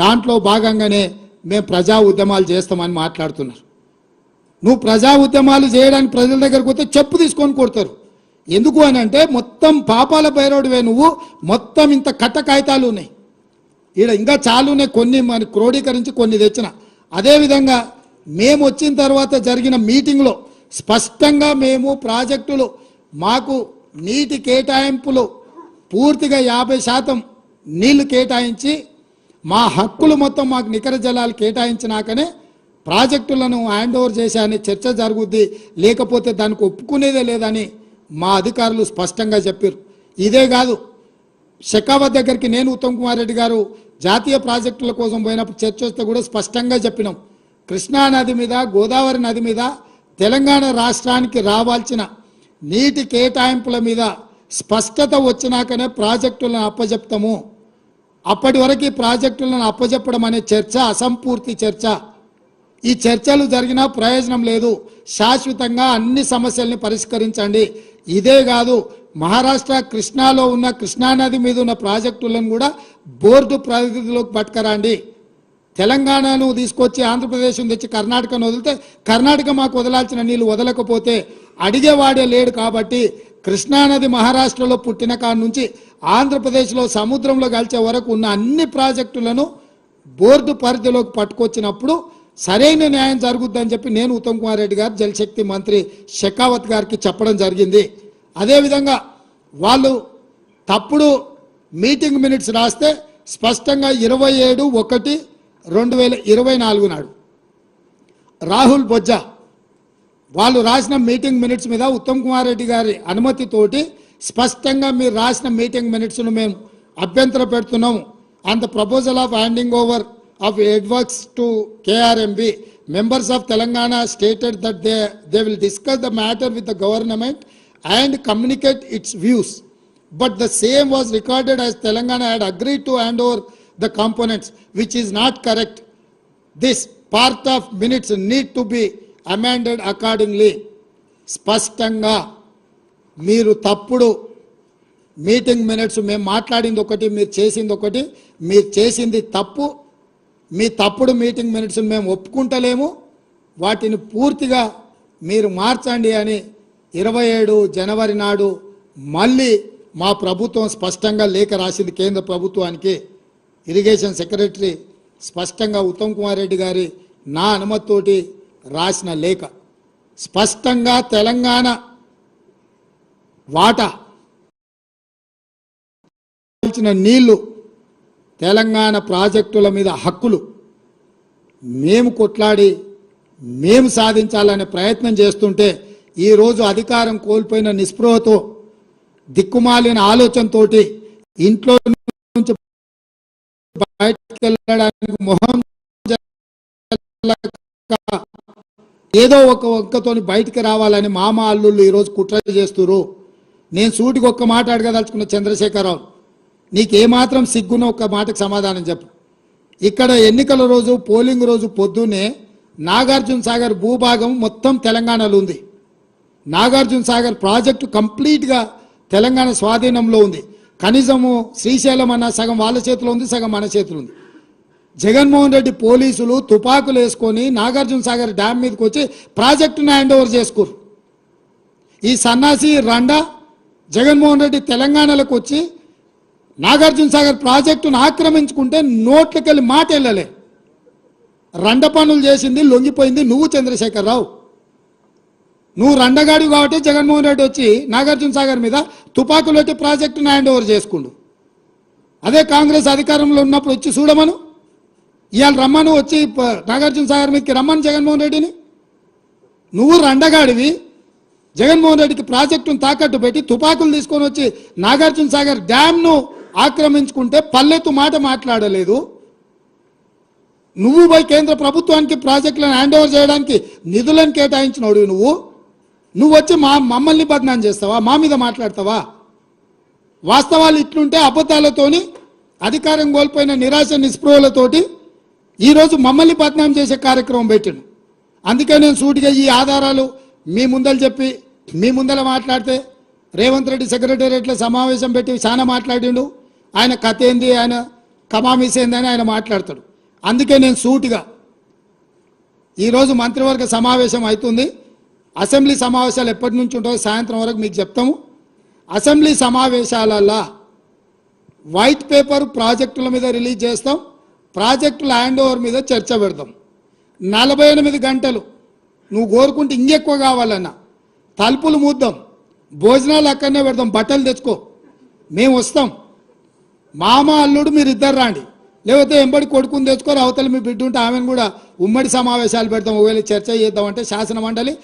దాంట్లో భాగంగానే మేము ప్రజా ఉద్యమాలు చేస్తామని మాట్లాడుతున్నారు. నువ్వు ప్రజా ఉద్యమాలు చేయడానికి ప్రజల దగ్గరకు పోతే చెప్పు తీసుకొని కొడతారు. ఎందుకు అని అంటే మొత్తం పాపాల బైరోడివే నువ్వు మొత్తం ఇంత కట్ట కాగితాలు ఉన్నాయి. ఈడ ఇంకా చాలునే కొన్ని మన క్రోడీకరించి కొన్ని తెచ్చిన. అదేవిధంగా మేము వచ్చిన తర్వాత జరిగిన మీటింగ్లో స్పష్టంగా మేము ప్రాజెక్టులు మాకు నీటి కేటాయింపులు పూర్తిగా యాభై శాతం నీళ్ళు కేటాయించి మా హక్కులు మొత్తం మాకు నికర జలాలు కేటాయించినాకనే ప్రాజెక్టులను హ్యాండ్ ఓవర్ చేశాయని చర్చ జరుగుద్ది. లేకపోతే దానికి ఒప్పుకునేదే లేదని మా అధికారులు స్పష్టంగా చెప్పారు. ఇదే కాదు షెకావత్ దగ్గరికి నేను ఉత్తమ్ కుమార్ రెడ్డి గారు జాతీయ ప్రాజెక్టుల కోసం పోయినప్పుడు చర్చ వస్తే కూడా స్పష్టంగా చెప్పినాం. కృష్ణా నది మీద గోదావరి నది మీద తెలంగాణ రాష్ట్రానికి రావాల్సిన నీటి కేటాయింపుల మీద స్పష్టత వచ్చినాకనే ప్రాజెక్టులను అప్పజెప్తాము. అప్పటి వరకు ప్రాజెక్టులను అప్పజెప్పడం అనే చర్చ అసంపూర్తి చర్చ. ఈ చర్చలు జరిగినా ప్రయోజనం లేదు. శాశ్వతంగా అన్ని సమస్యల్ని పరిష్కరించండి. ఇదే కాదు మహారాష్ట్ర కృష్ణాలో ఉన్న కృష్ణానది మీద ఉన్న ప్రాజెక్టులను కూడా బోర్డు పరిధిలోకి పట్టుకరండి. తెలంగాణను తీసుకొచ్చి ఆంధ్రప్రదేశ్ తెచ్చి కర్ణాటకను వదిలితే కర్ణాటక మాకు వదలాల్సిన నీళ్ళు వదలకపోతే అడిగేవాడే లేడు కాబట్టి కృష్ణానది మహారాష్ట్రలో పుట్టిన కాడ నుంచి ఆంధ్రప్రదేశ్లో సముద్రంలో కలిసే వరకు ఉన్న అన్ని ప్రాజెక్టులను బోర్డు పరిధిలోకి పట్టుకొచ్చినప్పుడు సరైన న్యాయం జరుగుద్దని చెప్పి నేను ఉత్తమ్ కుమార్ రెడ్డి గారు జలశక్తి మంత్రి షెకావత్ గారికి చెప్పడం జరిగింది. అదేవిధంగా వాళ్ళు తప్పుడు మీటింగ్ మినిట్స్ రాస్తే స్పష్టంగా ఇరవై ఏడు ఒకటి రెండు వేల ఇరవై నాలుగు నాడు రాహుల్ బొజ్జా వాళ్ళు రాసిన మీటింగ్ మినిట్స్ మీద ఉత్తమ్ కుమార్ రెడ్డి గారి అనుమతితోటి స్పష్టంగా మీరు రాసిన మీటింగ్ మినిట్స్ను మేము అభ్యంతర పెడుతున్నాము and the proposal of handing over of headworks to KRMB members of Telangana stated that they, they will discuss the matter with the government and communicate its views. But the same was recorded as Telangana had agreed to hand over the components, which is not correct. This part of minutes need to be amended accordingly స్పష్టంగా మీరు తప్పుడు meeting minutes మేము మాట్లాడింది ఒకటి మీరు చేసింది ఒకటి మీరు చేసింది తప్పు మీ తప్పుడు మీటింగ్ మినిట్స్ మేము ఒప్పుకుంటలేము. వాటిని పూర్తిగా మీరు మార్చండి అని ఇరవై ఏడు జనవరి నాడు మళ్ళీ మా ప్రభుత్వం స్పష్టంగా లేఖ రాసింది కేంద్ర ప్రభుత్వానికి. ఇరిగేషన్ సెక్రటరీ స్పష్టంగా ఉత్తమ్ కుమార్ రెడ్డి గారి నా అనుమతితోటి రాసిన లేఖ. స్పష్టంగా తెలంగాణ వాటా ఇచ్చిన నీళ్ళు తెలంగాణ ప్రాజెక్టుల మీద హక్కులు. మేము కొట్లాడి మేము సాధించాలనే ప్రయత్నం చేస్తుంటే ఈరోజు అధికారం కోల్పోయిన నిస్పృహతో దిక్కుమాలిన ఆలోచనతోటి ఇంట్లో నుంచి బయటకు వెళ్ళడానికి మొహం ఏదో ఒక ఒక్కతోని బయటికి రావాలని మామ అల్లుళ్ళు ఈరోజు కుట్ర చేస్తురు నేను సూటికి ఒక్క మాట అడగదలుచుకున్న చంద్రశేఖరరావు నీకు ఏమాత్రం సిగ్గున ఒక్క మాటకు సమాధానం చెప్పు. ఇక్కడ ఎన్నికల రోజు పోలింగ్ రోజు పొద్దున్నే నాగార్జున సాగర్ భూభాగం మొత్తం తెలంగాణలో ఉంది. నాగార్జున సాగర్ ప్రాజెక్టు కంప్లీట్గా తెలంగాణ స్వాధీనంలో ఉంది. కనీసము శ్రీశైలం అన్న సగం వాళ్ళ చేతిలో ఉంది సగం మన చేతిలో ఉంది. జగన్మోహన్ రెడ్డి పోలీసులు తుపాకులు వేసుకొని నాగార్జున సాగర్ డ్యామ్ మీదకి వచ్చి ప్రాజెక్టును హ్యాండ్ ఓవర్ చేసుకోరు ఈ సన్నాసి రండా జగన్మోహన్ రెడ్డి తెలంగాణలోకి వచ్చి నాగార్జున సాగర్ ప్రాజెక్టును ఆక్రమించుకుంటే నోట్లకెళ్ళి మాట వెళ్ళలే. రండ పనులు చేసింది లొంగిపోయింది నువ్వు చంద్రశేఖరరావు. నువ్వు రండగాడి కాబట్టి జగన్మోహన్ రెడ్డి వచ్చి నాగార్జున సాగర్ మీద తుపాకులు పెట్టి ప్రాజెక్టును హ్యాండ్ ఓవర్ చేసుకుండు. అదే కాంగ్రెస్ అధికారంలో ఉన్నప్పుడు వచ్చి చూడమను. ఇవాళ రమ్మను వచ్చి నాగార్జున సాగర్ మీదకి రమ్మను జగన్మోహన్ రెడ్డిని? నువ్వు రండగాడివి. జగన్మోహన్ రెడ్డికి ప్రాజెక్టును తాకట్టు పెట్టి తుపాకులు తీసుకొని వచ్చి నాగార్జున సాగర్ డ్యామ్ను ఆక్రమించుకుంటే పల్లెత్తు మాట మాట్లాడలేదు. నువ్వు పోయి కేంద్ర ప్రభుత్వానికి ప్రాజెక్టులను హ్యాండ్ ఓవర్ చేయడానికి నిధులను కేటాయించినోడు నువ్వు. నువ్వు వచ్చి మా మమ్మల్ని బదనాం చేస్తావా? మా మీద మాట్లాడతావా? వాస్తవాలు ఇట్లుంటే అబద్ధాలతోని అధికారం కోల్పోయిన నిరాశ నిస్పృహలతోటి ఈరోజు మమ్మల్ని బదనాం చేసే కార్యక్రమం పెట్టాను అందుకే నేను సూటిగా ఈ ఆధారాలు మీ ముందలు చెప్పి మీ ముందర మాట్లాడితే రేవంత్ రెడ్డి సెక్రటేరియట్లో సమావేశం పెట్టి చాలా మాట్లాడిండు. ఆయన కథ ఏంది ఆయన కమామిస్ ఏంది అని ఆయన మాట్లాడతాడు. అందుకే నేను సూటిగా ఈరోజు మంత్రివర్గ సమావేశం అవుతుంది. అసెంబ్లీ సమావేశాలు ఎప్పటి నుంచి ఉంటాయో సాయంత్రం వరకు మీకు చెప్తాము. అసెంబ్లీ సమావేశాలల్లా వైట్ పేపర్ ప్రాజెక్టుల మీద రిలీజ్ చేస్తాం. ప్రాజెక్ట్ ల్యాండ్ ఓవర్ మీద చర్చ పెడతాం నలభై ఎనిమిది గంటలు. నువ్వు కోరుకుంటే ఇంకెక్కువ కావాలన్నా. తలుపులు మూద్దాం. భోజనాలు అక్కడనే పెడతాం బట్టలు తెచ్చుకో. మేము వస్తాం. మామ అల్లుడు మీరు ఇద్దరు రాండి. లేకపోతే ఎంబడి కొడుకుని తెచ్చుకోరు అవతల మీ బిడ్డ ఉంటే ఆమెను కూడా ఉమ్మడి సమావేశాలు పెడతాం ఒకవేళ చర్చ చేద్దామంటే శాసన మండలి